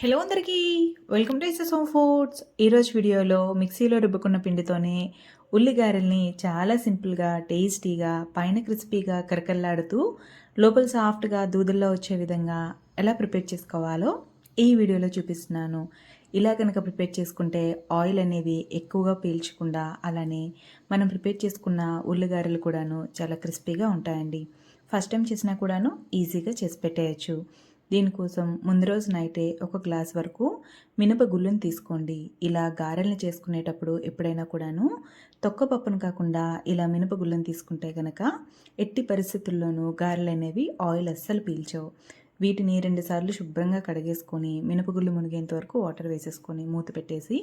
Hello అందరికీ. Welcome to ఇసెస్ home foods ఈరోజు వీడియోలో మిక్సీలో రుబ్బుకున్న పిండితోనే ఉల్లిగారెల్ని చాలా సింపుల్గా టేస్టీగా పైన క్రిస్పీగా కరకల్లాడుతూ లోపల సాఫ్ట్గా దూదుల్లో వచ్చే విధంగా ఎలా ప్రిపేర్ చేసుకోవాలో ఈ వీడియోలో చూపిస్తున్నాను. ఇలా కనుక ప్రిపేర్ చేసుకుంటే ఆయిల్ అనేది ఎక్కువగా పీల్చకుండా అలానే మనం ప్రిపేర్ చేసుకున్న ఉల్లిగారెలు కూడాను చాలా క్రిస్పీగా ఉంటాయండి. ఫస్ట్ టైం చేసినా కూడాను ఈజీగా చేసి పెట్టేయచ్చు. దీనికోసం ముందు రోజు నైటే ఒక గ్లాస్ వరకు మినప గుళ్ళుని తీసుకోండి. ఇలా గారెల్ని చేసుకునేటప్పుడు ఎప్పుడైనా కూడాను తొక్క పప్పును కాకుండా ఇలా మినప గుళ్ళను తీసుకుంటే కనుక ఎట్టి పరిస్థితుల్లోనూ గారెలు అనేవి ఆయిల్ అస్సలు పీల్చవు. వీటిని రెండుసార్లు శుభ్రంగా కడిగేసుకొని మినపగుళ్ళు మునిగేంత వరకు వాటర్ వేసేసుకొని మూత పెట్టేసి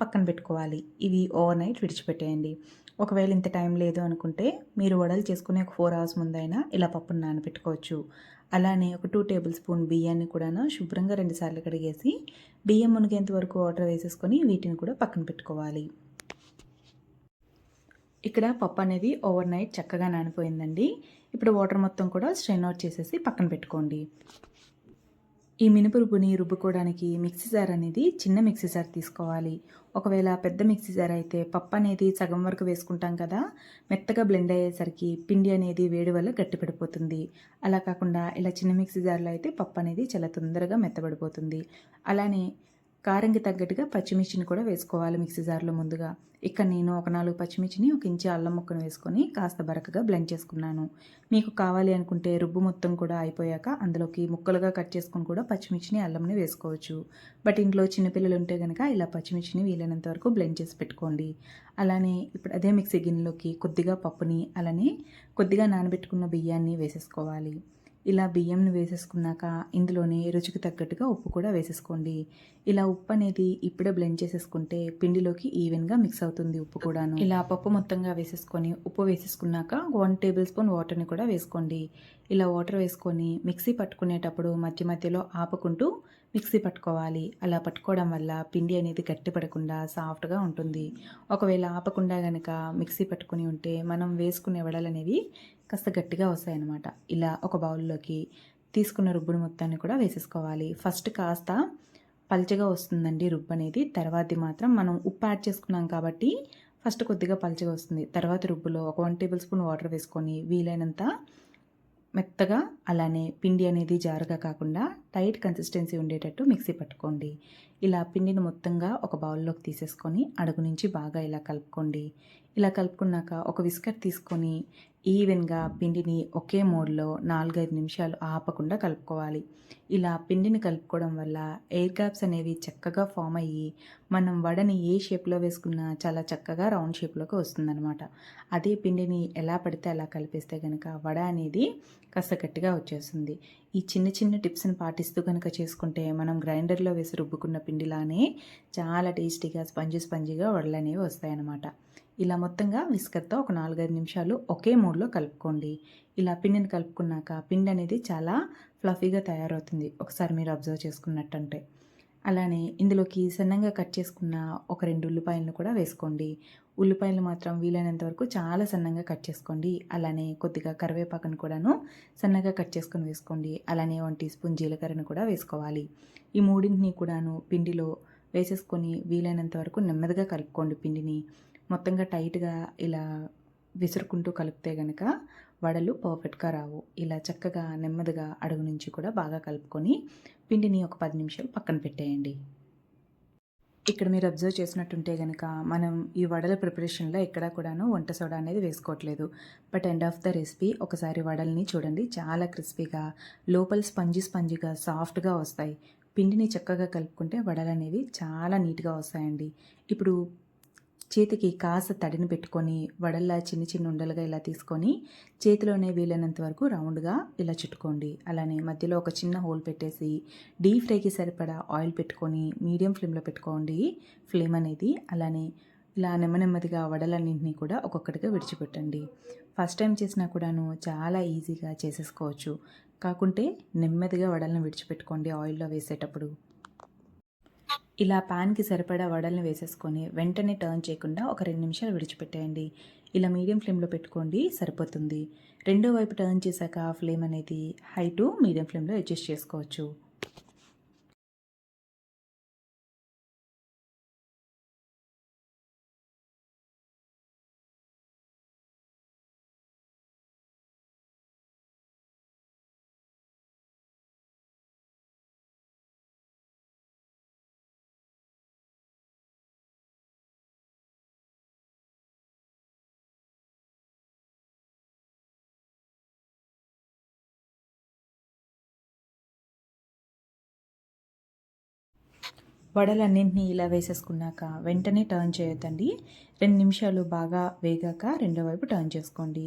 పక్కన పెట్టుకోవాలి. ఇవి ఓవర్ నైట్ విడిచిపెట్టేయండి. ఒకవేళ ఇంత టైం లేదు అనుకుంటే మీరు వడలు చేసుకునే ఒక ఫోర్ అవర్స్ ముందైనా ఇలా పప్పును నానబెట్టుకోవచ్చు. అలానే ఒక టూ టేబుల్ స్పూన్ బియ్యాన్ని కూడా శుభ్రంగా రెండుసార్లు కడిగేసి బియ్యం మునిగేంత వరకు వాటర్ వేసేసుకొని వీటిని కూడా పక్కన పెట్టుకోవాలి. ఇక్కడ పప్పు అనేది ఓవర్ నైట్ చక్కగా నానిపోయిందండి. ఇప్పుడు వాటర్ మొత్తం కూడా స్ట్రెయిన్ అవుట్ చేసేసి పక్కన పెట్టుకోండి. ఈ మినుపురుపుని రుబ్బుకోవడానికి మిక్సీ జార్ అనేది చిన్న మిక్సీ జార్ తీసుకోవాలి. ఒకవేళ పెద్ద మిక్సీ జార్ అయితే పప్పు అనేది సగం వరకు వేసుకుంటాం కదా మెత్తగా బ్లెండ్ అయ్యేసరికి పిండి అనేది వేడి వల్ల గట్టిపడిపోతుంది. అలా కాకుండా ఇలా చిన్న మిక్సీ జార్లో అయితే పప్పు అనేది చాలా తొందరగా మెత్తబడిపోతుంది. అలానే కారంకి తగ్గట్టుగా పచ్చిమిర్చిని కూడా వేసుకోవాలి మిక్సీ జార్లో ముందుగా. ఇక్కడ నేను ఒక నాలుగు పచ్చిమిర్చిని ఒక ఇంచి అల్లం ముక్కను వేసుకొని కాస్త బరకగా బ్లెండ్ చేసుకున్నాను. మీకు కావాలి అనుకుంటే రుబ్బు మొత్తం కూడా అయిపోయాక అందులోకి ముక్కలుగా కట్ చేసుకొని కూడా పచ్చిమిర్చిని అల్లంని వేసుకోవచ్చు. బట్ ఇంట్లో చిన్నపిల్లలు ఉంటే కనుక ఇలా పచ్చిమిర్చిని వీలైనంత వరకు బ్లెండ్ చేసి పెట్టుకోండి. అలానే ఇప్పుడు అదే మిక్సీ గిన్నెలోకి కొద్దిగా పప్పుని అలానే కొద్దిగా నానబెట్టుకున్న బియ్యాన్ని వేసేసుకోవాలి. ఇలా బియ్యంను వేసేసుకున్నాక ఇందులోనే రుచికి తగ్గట్టుగా ఉప్పు కూడా వేసేసుకోండి. ఇలా ఉప్పు అనేది ఇప్పుడే బ్లెండ్ చేసేసుకుంటే పిండిలోకి ఈవెన్గా మిక్స్ అవుతుంది ఉప్పు కూడాను. ఇలా పప్పు మొత్తంగా వేసేసుకొని ఉప్పు వేసేసుకున్నాక వన్ టేబుల్ స్పూన్ వాటర్ని కూడా వేసుకోండి. ఇలా వాటర్ వేసుకొని మిక్సీ పట్టుకునేటప్పుడు మధ్య మధ్యలో ఆపుకుంటూ మిక్సీ పట్టుకోవాలి. అలా పట్టుకోవడం వల్ల పిండి అనేది గట్టి పడకుండా సాఫ్ట్గా ఉంటుంది. ఒకవేళ ఆపకుండా కనుక మిక్సీ పట్టుకుని ఉంటే మనం వేసుకునే వడలు అనేవి కాస్త గట్టిగా వస్తాయన్నమాట. ఇలా ఒక బౌల్లోకి తీసుకున్న రుబ్బును మొత్తాన్ని కూడా వేసేసుకోవాలి. ఫస్ట్ కాస్త పల్చగా వస్తుందండి రుబ్బు అనేది. తర్వాతి మాత్రం మనం ఉప్పు యాడ్ చేసుకున్నాం కాబట్టి ఫస్ట్ కొద్దిగా పల్చగా వస్తుంది. తర్వాత రుబ్బులో ఒక వన్ టేబుల్ స్పూన్ వాటర్ వేసుకొని వీలైనంత మెత్తగా అలానే పిండి అనేది జారుగా కాకుండా టైట్ కన్సిస్టెన్సీ ఉండేటట్టు మిక్సీ పట్టుకోండి. ఇలా పిండిని మొత్తంగా ఒక బౌల్లోకి తీసేసుకొని అడుగు నుంచి బాగా ఇలా కలుపుకోండి. ఇలా కలుపుకున్నాక ఒక విస్కట్ తీసుకొని ఈవెన్గా పిండిని ఒకే మోడ్లో నాలుగైదు నిమిషాలు ఆపకుండా కలుపుకోవాలి. ఇలా పిండిని కలుపుకోవడం వల్ల ఎయిర్ గ్యాప్స్ అనేవి చక్కగా ఫామ్ అయ్యి మనం వడని ఏ షేప్లో వేసుకున్నా చాలా చక్కగా రౌండ్ షేప్లోకి వస్తుందన్నమాట. అదే పిండిని ఎలా పడితే అలా కలిపేస్తే కనుక వడ అనేది కాస్త గట్టిగా వచ్చేస్తుంది. ఈ చిన్న చిన్న టిప్స్ని పాటిస్తూ కనుక చేసుకుంటే మనం గ్రైండర్లో వేసి రుబ్బుకున్న పిండిలానే చాలా టేస్టీగా స్పంజి స్పంజిగా వడలు అనేవి వస్తాయన్నమాట. ఇలా మొత్తంగా విస్కర్తో ఒక నాలుగైదు నిమిషాలు ఒకే మూడ్లో కలుపుకోండి. ఇలా పిండిని కలుపుకున్నాక పిండి అనేది చాలా ఫ్లఫీగా తయారవుతుంది. ఒకసారి మీరు అబ్జర్వ్ చేసుకున్నట్టంటే. అలానే ఇందులోకి సన్నంగా కట్ చేసుకున్న ఒక రెండు ఉల్లిపాయలను కూడా వేసుకోండి. ఉల్లిపాయలు మాత్రం వీలైనంత వరకు చాలా సన్నంగా కట్ చేసుకోండి. అలానే కొద్దిగా కరివేపాకును కూడాను సన్నగా కట్ చేసుకొని వేసుకోండి. అలానే వన్ టీ స్పూన్ జీలకర్రను కూడా వేసుకోవాలి. ఈ మూడింటిని కూడాను పిండిలో వేసేసుకొని వీలైనంత వరకు నెమ్మదిగా కలుపుకోండి పిండిని. మొత్తంగా టైట్గా ఇలా విసురుకుంటూ కలిపితే కనుక వడలు పర్ఫెక్ట్గా రావు. ఇలా చక్కగా నెమ్మదిగా అడుగు నుంచి కూడా బాగా కలుపుకొని పిండిని ఒక పది నిమిషాలు పక్కన పెట్టేయండి. ఇక్కడ మీరు అబ్జర్వ్ చేసినట్టుంటే కనుక మనం ఈ వడల ప్రిపరేషన్లో ఎక్కడా కూడాను వంట సోడా అనేది వేసుకోవట్లేదు. But end of the recipe ఒకసారి వడల్ని చూడండి. చాలా క్రిస్పీగా లోపల స్పంజీ స్పంజీగా సాఫ్ట్గా వస్తాయి. పిండిని చక్కగా కలుపుకుంటే వడలు అనేవి చాలా నీట్గా వస్తాయండి. ఇప్పుడు చేతికి కాస్త తడిని పెట్టుకొని వడల్లా చిన్న చిన్న ఉండలుగా ఇలా తీసుకొని చేతిలోనే వీలైనంత వరకు రౌండ్గా ఇలా చుట్టుకోండి. అలానే మధ్యలో ఒక చిన్న హోల్ పెట్టేసి డీప్ ఫ్రైకి సరిపడా ఆయిల్ పెట్టుకొని మీడియం ఫ్లేమ్లో పెట్టుకోండి. ఫ్లేమ్ అనేది అలానే ఇలా నెమ్మ నెమ్మదిగా వడలన్నింటినీ కూడా ఒక్కొక్కటిగా విడిచిపెట్టండి. ఫస్ట్ టైం చేసినా కూడాను చాలా ఈజీగా చేసేసుకోవచ్చు. కాకుంటే నెమ్మదిగా వడలను విడిచిపెట్టుకోండి ఆయిల్లో వేసేటప్పుడు. ఇలా ప్యాన్కి సరిపడా వడల్ని వేసేసుకొని వెంటనే టర్న్ చేయకుండా ఒక రెండు నిమిషాలు విడిచిపెట్టేయండి. ఇలా మీడియం ఫ్లేమ్లో పెట్టుకోండి సరిపోతుంది. రెండో వైపు టర్న్ చేశాక ఫ్లేమ్ అనేది హై టు మీడియం ఫ్లేమ్లో అడ్జస్ట్ చేసుకోవచ్చు. వడలన్నింటినీ ఇలా వేసేసుకున్నాక వెంటనే టర్న్ చేయొద్దండి. రెండు నిమిషాలు బాగా వేగాక రెండో వైపు టర్న్ చేసుకోండి.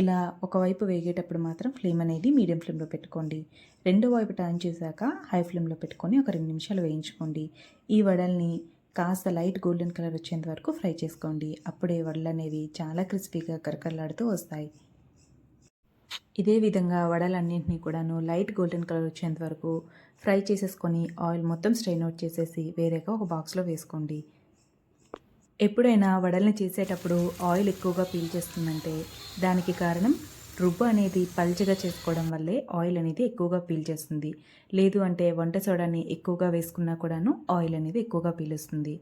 ఇలా ఒకవైపు వేగేటప్పుడు మాత్రం ఫ్లేమ్ అనేది మీడియం ఫ్లేమ్లో పెట్టుకోండి. రెండో వైపు టర్న్ చేశాక హై ఫ్లేమ్లో పెట్టుకొని ఒక రెండు నిమిషాలు వేయించుకోండి. ఈ వడల్ని కాస్త లైట్ గోల్డెన్ కలర్ వచ్చేంత వరకు ఫ్రై చేసుకోండి. అప్పుడే వడలు అనేవి చాలా క్రిస్పీగా కరకరలాడుతూ వస్తాయి. ఇదే విధంగా వడలన్నింటినీ కూడాను లైట్ గోల్డెన్ కలర్ వచ్చేంత వరకు ఫ్రై చేసేసుకొని ఆయిల్ మొత్తం స్ట్రెయిన్ అవుట్ చేసేసి వేరేగా ఒక బాక్స్లో వేసుకోండి. ఎప్పుడైనా వడల్ని చేసేటప్పుడు ఆయిల్ ఎక్కువగా పీల్చేస్తుందంటే దానికి కారణం రుబ్బు అనేది పల్చగా చేసుకోవడం వల్లే ఆయిల్ అనేది ఎక్కువగా పీల్చేస్తుంది లేదు అంటే వంట సోడాని ఎక్కువగా వేసుకున్నా కూడాను ఆయిల్ అనేది ఎక్కువగా పీలుస్తుంది.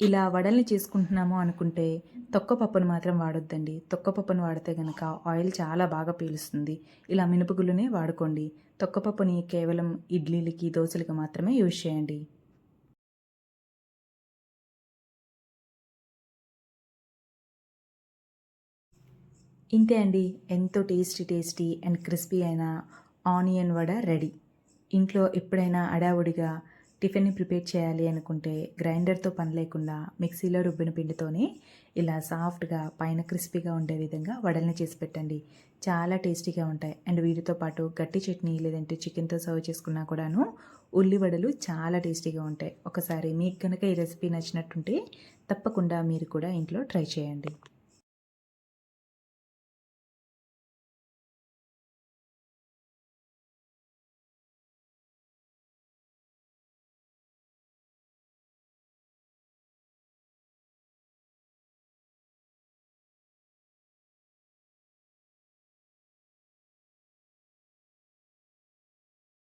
ఇలా వడల్ని చేసుకుంటున్నాము అనుకుంటే తొక్కపప్పును మాత్రం వాడొద్దండి. తొక్క పప్పును వాడితే కనుక ఆయిల్ చాలా బాగా పీలుస్తుంది. ఇలా మినపగుళ్ళనే వాడుకోండి. తొక్కపప్పుని కేవలం ఇడ్లీలకి దోశలకి మాత్రమే యూజ్ చేయండి. ఇంతే అండి. ఎంతో టేస్టీ టేస్టీ అండ్ క్రిస్పీ అయిన ఆనియన్ వడ రెడీ. ఇంట్లో ఎప్పుడైనా అడావుడిగా టిఫిన్ని ప్రిపేర్ చేయాలి అనుకుంటే గ్రైండర్తో పని లేకుండా మిక్సీలో రుబ్బిన పిండితోనే ఇలా సాఫ్ట్గా పైన క్రిస్పీగా ఉండే విధంగా వడల్ని చేసి పెట్టండి. చాలా టేస్టీగా ఉంటాయి. అండ్ వీటితో పాటు గట్టి చట్నీ లేదంటే చికెన్తో సర్వ్ చేసుకున్నా కూడాను ఉల్లి వడలు చాలా టేస్టీగా ఉంటాయి. ఒకసారి మీకు కనుక ఈ రెసిపీ నచ్చినట్టుంటే తప్పకుండా మీరు కూడా ఇంట్లో ట్రై చేయండి.